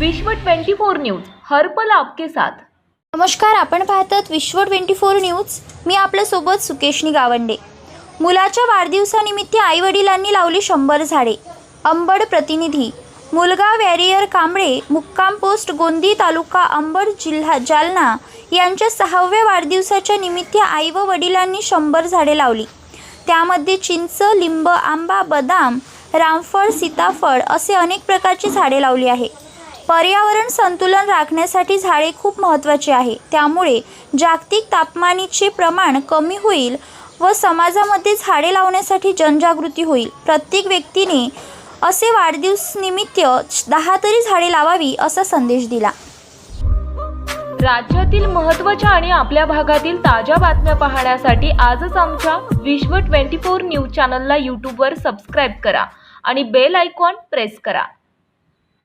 विश्व 24 न्यूज हर्पल आपके साथ. नमस्कार आपण पाहतात विश्व ट्वेंटी फोर न्यूज. मी आपल्यासोबत सुकेशनी गावंडे. मुलाच्या वाढदिवसानिमित्त आईवडिलांनी लावली शंभर झाडे. अंबड प्रतिनिधी मुलगा वॅरियर कांबळे मुक्काम पोस्ट गोंदी तालुका अंबड जिल्हा जालना यांच्या सहाव्या वाढदिवसाच्या निमित्त आई व वडिलांनी शंभर झाडे लावली. त्यामध्ये चिंच लिंब आंबा बदाम रामफळ सीताफळ असे अनेक प्रकारची झाडे लावली आहे. पर्यावरण संतुलन राखण्यासाठी झाडे खूप महत्त्वाची आहे. त्यामुळे जागतिक तापमानाचे प्रमाण कमी होईल व समाजामध्ये झाडे लावण्यासाठी जनजागृती होईल. प्रत्येक व्यक्तीने असे वाढदिवसनिमित्त दहा तरी झाडे लावावी असा संदेश दिला. राज्यातील महत्त्वाच्या आणि आपल्या भागातील ताज्या बातम्या पाहण्यासाठी आजच आमच्या विश्व 24 न्यूज चॅनलला यूट्यूबवर सबस्क्राईब करा आणि बेल आयकॉन प्रेस करा.